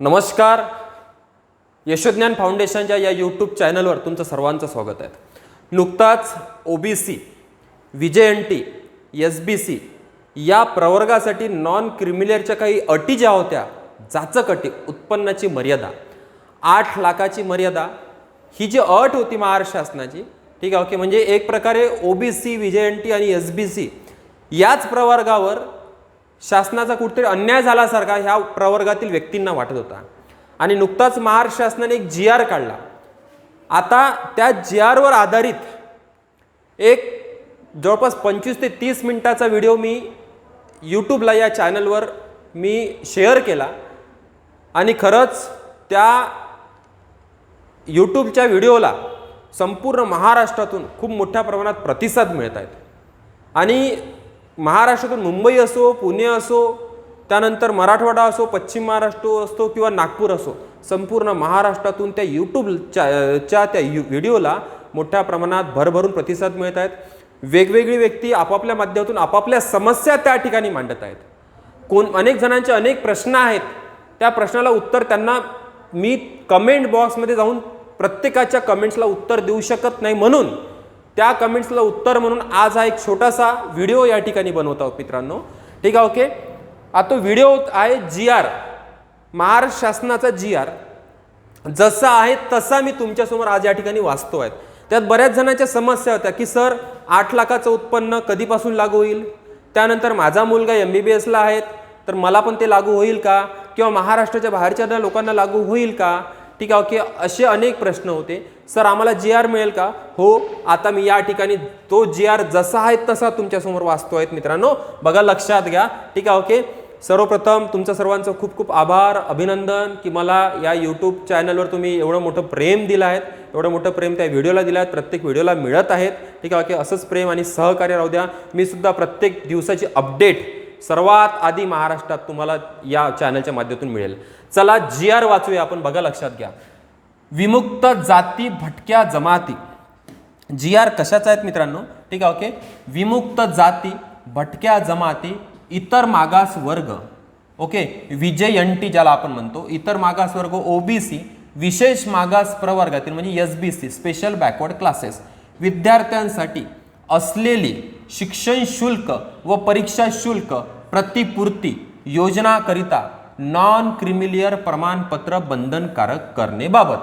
नमस्कार. यशोज्ञान फाउंडेशनच्या या यूट्यूब चॅनलवर तुमचं सर्वांचं स्वागत आहे. नुकताच O B C V N T S B C या प्रवर्गासाठी नॉन क्रिमिलेअरच्या काही अटी ज्या होत्या जाचक अटी उत्पन्नाची मर्यादा आठ लाखाची मर्यादा ही जी अट होती महाराष्ट्र शासनाची ठीक आहे ओके म्हणजे एक प्रकारे O B C VJ N T आणि एस बी सी याच प्रवर्गावर शासनाचा कुठेतरी अन्याय झाल्यासारखा ह्या प्रवर्गातील व्यक्तींना वाटत होता. आणि नुकताच महाराष्ट्र शासनाने एक जी आर काढला. आता त्या जी आरवर आधारित एक जवळपास पंचवीस ते तीस मिनिटाचा व्हिडिओ मी यूट्यूबला या चॅनलवर मी शेअर केला. आणि खरंच त्या यूट्यूबच्या व्हिडिओला संपूर्ण महाराष्ट्रातून खूप मोठ्या प्रमाणात प्रतिसाद मिळत आहेत. आणि महाराष्ट्रातून मुंबई असो पुणे असो त्यानंतर मराठवाडा असो पश्चिम महाराष्ट्र असतो किंवा नागपूर असो संपूर्ण महाराष्ट्रातून त्या यूट्यूबच्या च्या त्या यू व्हिडिओला मोठ्या प्रमाणात भरभरून प्रतिसाद मिळत आहेत. वेगवेगळी व्यक्ती आपापल्या माध्यमातून आपापल्या समस्या त्या ठिकाणी मांडत आहेत. कोण अनेक जणांचे अनेक प्रश्न आहेत. त्या प्रश्नाला उत्तर त्यांना मी कमेंट बॉक्समध्ये जाऊन प्रत्येकाच्या कमेंट्सला उत्तर देऊ शकत नाही म्हणून त्या कमेंट्सला उत्तर म्हणून आज हा एक छोटासा व्हिडिओ या ठिकाणी बनवत आहोत मित्रांनो. ठीक आहे ओके आता तो व्हिडिओ आहे जी आर महाराष्ट्र शासनाचा जी आर जसा आहे तसा मी तुमच्यासमोर आज या ठिकाणी वाचतो आहे. त्यात बऱ्याच जणांच्या समस्या होत्या की सर आठ लाखाचं उत्पन्न कधीपासून लागू होईल? त्यानंतर माझा मुलगा एम बी बी एसला आहेत तर मला पण ते लागू होईल का? किंवा महाराष्ट्राच्या बाहेरच्या लोकांना लागू होईल का? ठीक आहे ओके. असे अनेक प्रश्न होते. सर आम्हाला जी आर मिळेल का? हो आता मी या ठिकाणी तो जी आर जसा आहे तसा तुमच्यासमोर वाचतो आहेत मित्रांनो. बघा लक्षात घ्या. ठीक आहे ओके. सर्वप्रथम तुमचं सर्वांचं खूप खूप आभार अभिनंदन की मला या यूट्यूब चॅनलवर तुम्ही एवढं मोठं प्रेम दिलं आहेत एवढं मोठं प्रेम त्या व्हिडिओला दिलं आहेत प्रत्येक व्हिडिओला मिळत आहेत. ठीक आहे ओके. असंच प्रेम आणि सहकार्य राहू द्या. मी सुद्धा प्रत्येक दिवसाची अपडेट सर्वात आधी महाराष्ट्रात तुम्हाला या चॅनलच्या माध्यमातून मिळेल. चला जी आर वाचूया आपण बघा लक्षात घ्या. विमुक्त जाती भटक्या जमाती. जी आर कशाचा आहेत मित्रांनो? ठीक आहे ओके विमुक्त जाती भटक्या जमाती इतर मागास वर्ग. ओके विजय एन टी ज्याला आपण म्हणतो इतर मागास वर्ग ओबीसी विशेष मागास प्रवर्गातील म्हणजे S B C special backward classes विद्यार्थ्यांसाठी असलेली शिक्षण शुल्क व परीक्षा शुल्क प्रतिपूर्ती योजनाकरिता नॉन क्रिमिलियर प्रमाणपत्र बंधनकारक करण्याबाबत.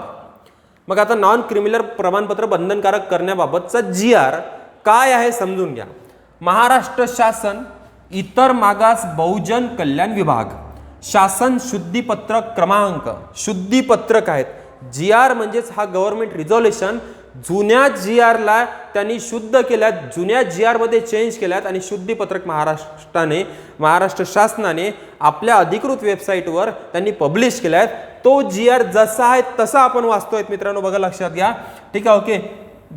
मग आता नॉन क्रिमिलर प्रमाणपत्र बंधनकारक करण्याबाबतचा जी आर काय आहे समजून घ्या. महाराष्ट्र शासन इतर मागास बहुजन कल्याण विभाग शासन शुद्धीपत्रक क्रमांक शुद्धीपत्रक आहेत. जी आर म्हणजेच हा गव्हर्नमेंट रिझॉल्युशन जुन्या जी आरला त्यांनी शुद्ध केल्यात जुन्या जी आरमध्ये चेंज केल्यात आणि शुद्धीपत्रक महाराष्ट्राने महाराष्ट्र शासनाने आपल्या अधिकृत वेबसाईटवर त्यांनी पब्लिश केल्या आहेत तो जी आर जसा आहे तसा आपण वाचतोय मित्रांनो बघा लक्षात घ्या. ठीक आहे ओके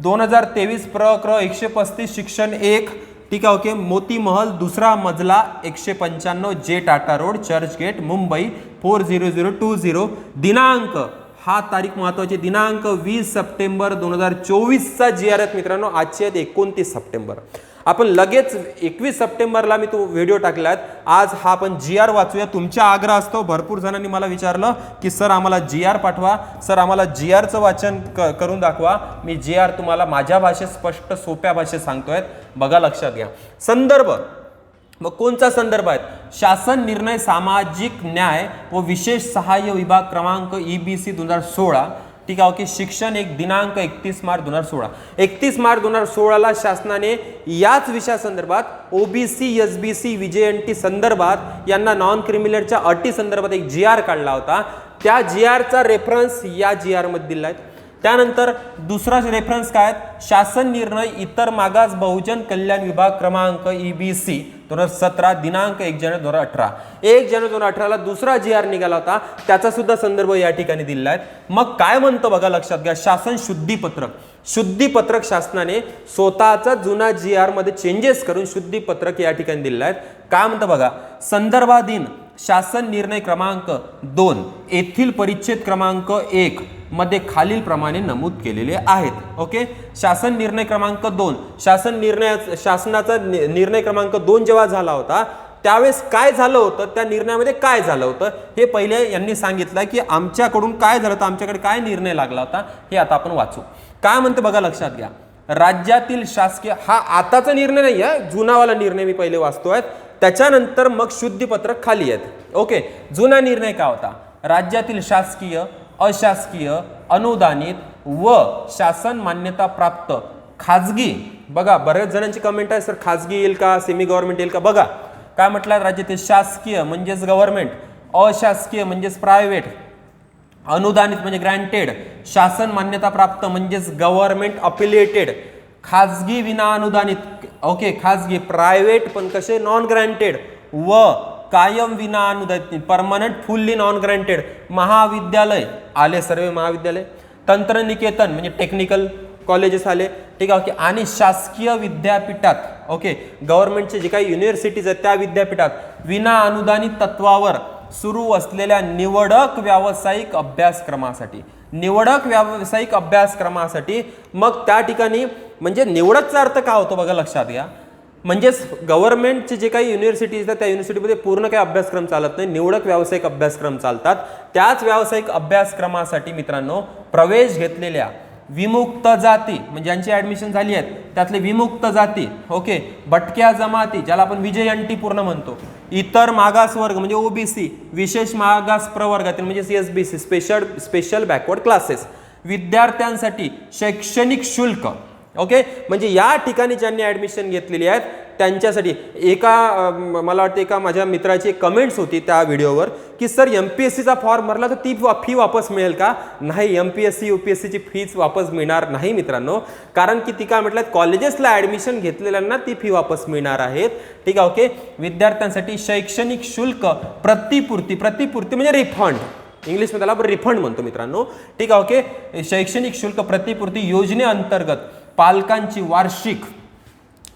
दोन हजार तेवीस प्र क्र एकशे पस्तीस शिक्षण एक. ठीक आहे ओके मोती महल दुसरा मजला एकशे पंच्याण्णव जे Tata road Churchgate Mumbai four zero zero two zero. दिनांक हा तारीख महत्त्वाची दिनांक वीस सप्टेंबर दोन हजार चोवीसचा जी आर आहेत मित्रांनो आजची आहेत एकोणतीस सप्टेंबर. आपण लगेच एकवीस सप्टेंबरला मी तो व्हिडिओ टाकलात आज हा आपण जी आर वाचूया. तुमच्या आग्रह असतो भरपूर जणांनी मला विचारलं की सर आम्हाला जी आर पाठवा. सर आम्हाला जी आरचं वाचन क करून दाखवा. मी जी आर तुम्हाला माझ्या भाषेत स्पष्ट सोप्या भाषेत सांगतोय. बघा लक्षात घ्या. संदर्भ. मग कोणचा संदर्भ आहे शासन निर्णय सामाजिक न्याय व विशेष सहाय्य विभाग क्रमांक ई बी सी दोन हजार सोळा. ठीक आहे ओके. शिक्षण एक दिनांक एकतीस मार्च दोन हजार सोळा. एकतीस मार्च दोन हजार सोळाला शासनाने याच विषयासंदर्भात OBC S B C VJ N T संदर्भात यांना नॉन क्रिमिनलच्या अटी संदर्भात एक जी आर काढला होता. त्या जी आरचा रेफरन्स या जी आरमध्ये दिला आहे. त्यानंतर दुसरा रेफरन्स काय शासन निर्णय इतर मागास बहुजन कल्याण विभाग क्रमांक ई बी सी दोन हजार सतरा दिनांक एक जानेवारी दोन हजार अठरा. एक जानेवारी दोन हजार अठराला दुसरा जी आर निघाला होता. त्याचा सुद्धा संदर्भ या ठिकाणी दिलेला आहे. मग काय म्हणतं बघा लक्षात घ्या शासन शुद्धीपत्रक शुद्धीपत्रक शासनाने स्वतःचा जुना जी आरमध्ये चेंजेस करून शुद्धीपत्रक या ठिकाणी दिलेलं आहे. काय म्हणतं बघा? संदर्भाधीन शासन निर्णय क्रमांक दोन येथील परिच्छेद क्रमांक एक मध्ये खालीलप्रमाणे नमूद केलेले आहेत. ओके शासन निर्णय क्रमांक दोन. शासन निर्णय शासनाचा निर्णय क्रमांक दोन जेव्हा झाला होता त्यावेळेस काय झालं होतं? त्या निर्णयामध्ये काय झालं होतं? हे पहिले यांनी सांगितलं की आमच्याकडून काय झालं होतं? आमच्याकडे काय निर्णय लागला होता? हे आता आपण वाचू. काय म्हणते बघा लक्षात घ्या. राज्यातील शासकीय हा आताचा निर्णय नाही आहे जुनावाला निर्णय मी पहिले वाचतो आहेत त्याच्यानंतर मग शुद्धीपत्रक खाली आहेत ओके जुना निर्णय काय होता? राज्यातील शासकीय अशासकीय अनुदानित व शासन मान्यता प्राप्त खाजगी. बघा बऱ्याच जणांची कमेंट आहे सर खाजगी येईल का? सेमी गव्हर्नमेंट येईल का? बघा. काय म्हटलं राज्यातील? शासकीय म्हणजेच गव्हर्नमेंट अशासकीय म्हणजेच प्रायव्हेट अनुदानित म्हणजे ग्रँटेड शासन मान्यता प्राप्त म्हणजेच गव्हर्नमेंट अफिलिएटेड खाजगी विना अनुदानित. ओके खाजगी. प्रायव्हेट पण कसे? नॉन ग्रँटेड व कायम विना अनुदानित परमनंट फुल्ली नॉन ग्रँटेड महाविद्यालय आले सर्व महाविद्यालय. तंत्रनिकेतन म्हणजे टेक्निकल कॉलेजेस आले. ठीक आहे ओके. आणि शासकीय विद्यापीठात ओके. गव्हर्नमेंटचे जे काही युनिव्हर्सिटीज आहेत त्या विद्यापीठात विना अनुदानित तत्वावर सुरू असलेल्या निवडक व्यावसायिक अभ्यासक्रमासाठी निवडक व्यावसायिक अभ्यासक्रमासाठी मग त्या ठिकाणी म्हणजे निवडकचा अर्थ का होतो बघा लक्षात घ्या. म्हणजेच गव्हर्नमेंटचे जे काही युनिव्हर्सिटीज आहेत त्या युनिव्हर्सिटीमध्ये पूर्ण काही अभ्यासक्रम चालत नाही. निवडक व्यावसायिक अभ्यासक्रम चालतात. त्याच व्यावसायिक अभ्यासक्रमासाठी मित्रांनो प्रवेश घेतलेल्या विमुक्त जाती म्हणजे ज्यांची ऍडमिशन झाली आहेत त्यातले विमुक्त जाती ओके भटक्या जमाती ज्याला आपण विजयंटी पूर्ण म्हणतो. इतर मागास वर्ग म्हणजे ओबीसी विशेष मागास प्रवर्गातील म्हणजे C S B C special special backward classes विद्यार्थ्यांसाठी शैक्षणिक शुल्क. ओके म्हणजे या ठिकाणी ज्यांनी ॲडमिशन घेतलेली आहेत त्यांच्यासाठी एका मला वाटतं एका माझ्या मित्राची कमेंट्स होती त्या व्हिडिओवर की सर एम पी एस सीचा फॉर्म भरला तर ती फी वापस मिळेल का? नाही M P S C U P S सीची फीच वापस मिळणार नाही मित्रांनो. कारण की ती काय म्हटलं कॉलेजेसला ॲडमिशन घेतलेल्यांना ती फी वापस मिळणार आहेत. ठीक आहे ओके विद्यार्थ्यांसाठी शैक्षणिक शुल्क प्रतिपूर्ती प्रतिपूर्ती म्हणजे रिफंड इंग्लिशमध्ये त्याला आपण रिफंड म्हणतो मित्रांनो. ठीक आहे ओके शैक्षणिक शुल्क प्रतिपूर्ती योजनेअंतर्गत पालकांची वार्षिक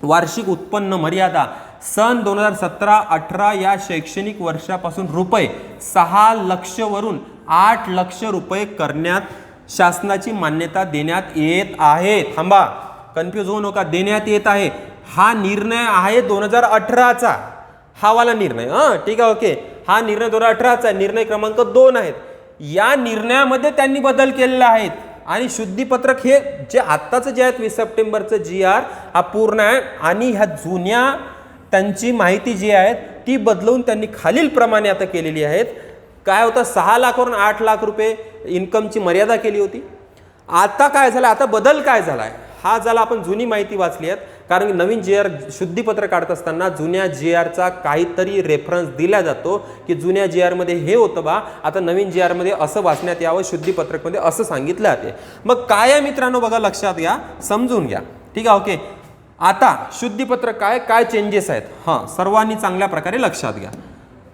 वार्षिक उत्पन्न मर्यादा सन दोन हजार सतरा अठरा या शैक्षणिक वर्षापासून रुपये सहा लक्षवरून आठ लक्ष रुपये करण्यात शासनाची मान्यता देण्यात येत आहे. थांबा कन्फ्यूज होऊ नका. देण्यात येत आहे. हा निर्णय आहे दोन हजार अठराचा. हा वाला निर्णय हां ठीक आहे ओके हा निर्णय दोन हजार अठराचा निर्णय क्रमांक दोन आहेत. या निर्णयामध्ये त्यांनी बदल केलेला आहेत आणि शुद्धीपत्रक हे जे आत्ताचं जे आहेत वीस सप्टेंबरचं जी आर हा पूर्ण आहे. आणि ह्या जुन्या त्यांची माहिती जी आहे ती बदलवून त्यांनी खालील प्रमाणे आता केलेली आहेत. काय होतं सहा लाखवरून आठ लाख रुपये इन्कमची मर्यादा केली होती. आता काय झालं आता बदल काय झाला आहे हा झाला आपण जुनी माहिती वाचली आहेत कारण नवीन जी आर शुद्धीपत्र काढत असताना जुन्या जी आरचा काहीतरी रेफरन्स दिला जातो की जुन्या जी आरमध्ये हे होतं बा आता नवीन जी आरमध्ये असं वाचण्यात यावं शुद्धीपत्रकमध्ये असं सांगितलं जाते मग काय आहे मित्रांनो बघा लक्षात घ्या समजून घ्या. ठीक आहे ओके आता शुद्धीपत्रक काय काय चेंजेस आहेत? हां सर्वांनी चांगल्या प्रकारे लक्षात घ्या.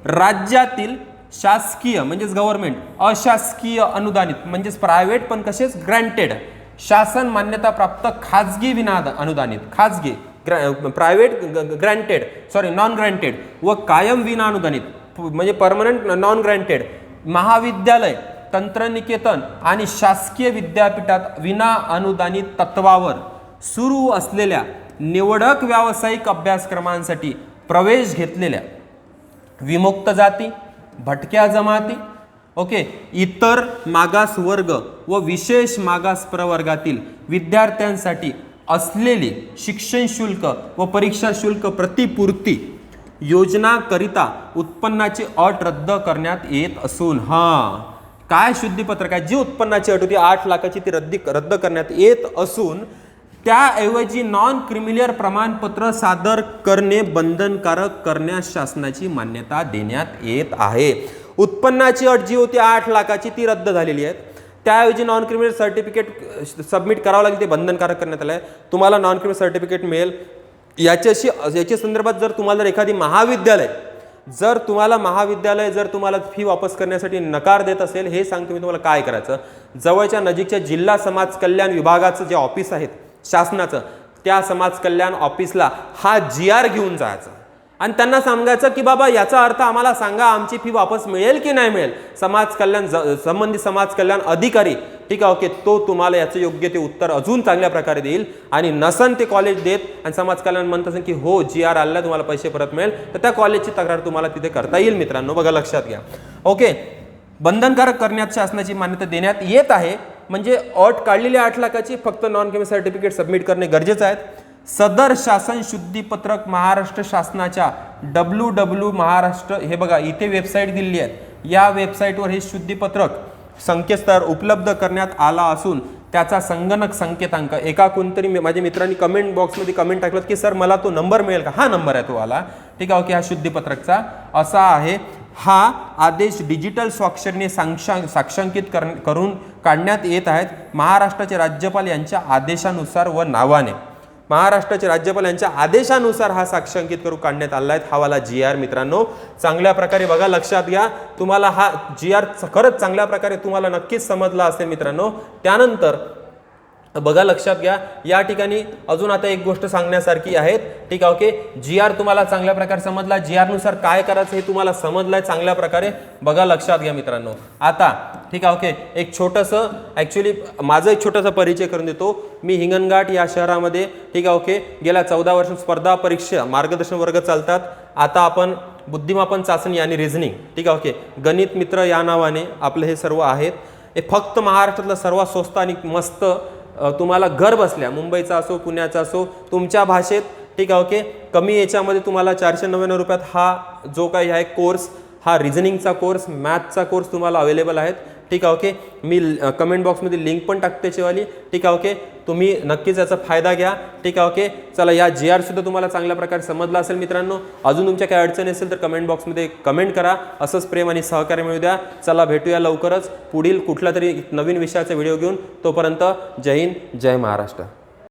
राज्यातील शासकीय म्हणजेच गव्हर्नमेंट अशासकीय अनुदानित म्हणजेच प्रायव्हेट पण कसेच ग्रँटेड शासन मान्यता प्राप्त खाजगी विना अनुदानित खाजगी private granted sorry non granted व कायम विना अनुदानित म्हणजे परमनंट नॉन ग्रँटेड महाविद्यालय तंत्रनिकेतन आणि शासकीय विद्यापीठात विना अनुदानित तत्वावर सुरू असलेल्या निवडक व्यावसायिक अभ्यासक्रमांसाठी प्रवेश घेतलेल्या विमुक्त जाती भटक्या जमाती ओके? इतर मागास वर्ग व विशेष मागास प्रवर्गातील विद्यार्थ्यांसाठी असलेले शिक्षण शुल्क व परीक्षा शुल्क प्रतिपूर्ती योजनाकरिता उत्पन्नाची अट रद्द करण्यात येत असून हां. काय शुद्धीपत्रक आहे? जी उत्पन्नाची अट होती आठ लाखाची ती रद्दी रद्द करण्यात येत असून त्याऐवजी नॉन क्रिमिलियर प्रमाणपत्र सादर करणे बंधनकारक करण्यास शासनाची मान्यता देण्यात येत आहे. उत्पन्नाची अट जी होती आठ लाखाची ती रद्द झालेली आहे. त्याऐवजी नॉन क्रिमिनल सर्टिफिकेट सबमिट करावं लागेल ते बंधनकारक करण्यात आलं आहे तुम्हाला नॉन क्रिमिनल सर्टिफिकेट मिळेल. याच्याशी याच्या संदर्भात जर तुम्हाला जर एखादी महाविद्यालय जर तुम्हाला महाविद्यालय जर तुम्हाला फी वापस करण्यासाठी नकार देत असेल हे सांगतो मी तुम्हाला काय करायचं. जवळच्या नजीकच्या जिल्हा समाज कल्याण विभागाचं जे ऑफिस आहेत शासनाचं त्या समाज कल्याण ऑफिसला हा जी आर घेऊन जायचा. आणि त्यांना सांगायचं की बाबा याचा अर्थ आम्हाला सांगा आमची फी वापस मिळेल की नाही मिळेल? समाज कल्याण ज- संबंधित समाज कल्याण अधिकारी ठीक आहे ओके तो तुम्हाला याचं योग्य ते उत्तर अजून चांगल्या प्रकारे देईल. आणि नसन ते कॉलेज देत आणि समाज कल्याण म्हणत असेल की हो जी आर आला तुम्हाला पैसे परत मिळेल तर त्या कॉलेजची तक्रार तुम्हाला तिथे करता येईल मित्रांनो. बघा लक्षात घ्या. ओके बंधनकारक करण्यात शासनाची मान्यता देण्यात येत आहे. म्हणजे अट काढलेली आठ लाखाची फक्त नॉन केमी सर्टिफिकेट सबमिट करणे गरजेचं आहे. सदर शासन शुद्धीपत्रक महाराष्ट्र शासनाच्या डब्ल्यू डब्ल्यू महाराष्ट्र हे बघा इथे वेबसाईट दिलेली आहेत. या वेबसाईटवर हे शुद्धीपत्रक संकेतस्थळ उपलब्ध करण्यात आला असून त्याचा संगणक संकेतांक एका कोणतरी मी- माझ्या मित्रांनी कमेंट बॉक्समध्ये कमेंट टाकलं की सर मला तो नंबर मिळेल का? हा नंबर आहे तो आला ठीक आहे ओके हा शुद्धीपत्रकचा. असा आहे. हा आदेश डिजिटल स्वाक्षरीने साक्षां साक्षांकित कर करून काढण्यात येत आहेत महाराष्ट्राचे राज्यपाल यांच्या आदेशानुसार व नावाने. महाराष्ट्राचे राज्यपाल यांच्या आदेशानुसार हा साक्षांकित करून काढण्यात आला आहे. हा वाला जी आर मित्रांनो चांगल्या प्रकारे बघा लक्षात घ्या. तुम्हाला हा जी आर खरंच चांगल्या प्रकारे तुम्हाला नक्कीच समजला असेल मित्रांनो. त्यानंतर बघा लक्षात घ्या. या ठिकाणी अजून आता एक गोष्ट सांगण्यासारखी आहे. ठीक आहे ओके. जी आर तुम्हाला चांगल्या प्रकारे समजला. जी आरनुसार काय करायचं हे तुम्हाला समजलंय चांगल्या प्रकारे. बघा लक्षात घ्या मित्रांनो. आता ठीक आहे ओके. एक छोटंसं ॲक्च्युली माझं एक छोटासा परिचय करून देतो. मी हिंगणघाट या शहरामध्ये ठीक आहे ओके. गेल्या चौदा वर्ष स्पर्धा परीक्षा मार्गदर्शन वर्ग चालतात. आता आपण बुद्धिमापन चाचणी आणि रिझनिंग ठीक आहे ओके. गणित मित्र या नावाने आपलं हे सर्व आहेत. हे फक्त महाराष्ट्रातलं सर्वात स्वस्त आणि मस्त तुम्हाला घर बसल्या मुंबईचा असो पुण्याचा असो तुमच्या भाषेत ठीक आहे ओके कमी याच्यामध्ये तुम्हाला चारशे नव्याण्णव रुपयात हा जो काही आहे कोर्स हा रिझनिंगचा कोर्स मॅथचा कोर्स तुम्हाला अवेलेबल आहेत. ठीक आहे ओके मी कमेंट बॉक्समध्ये लिंक पण टाकते त्याचीवाली ठीक आहे ओके तुम्ही नक्कीच याचा फायदा घ्या. ठीक आहे ओके चला या जी आरसुद्धा तुम्हाला चांगल्या प्रकारे समजला असेल मित्रांनो. अजून तुमच्या काही अडचणी असेल तर कमेंट बॉक्समध्ये कमेंट करा. असंच प्रेम आणि सहकार्य मिळू द्या. चला भेटूया लवकरच. पुढील कुठला तरी नवीन विषयाचा व्हिडिओ घेऊन. तोपर्यंत जय हिंद जय महाराष्ट्र.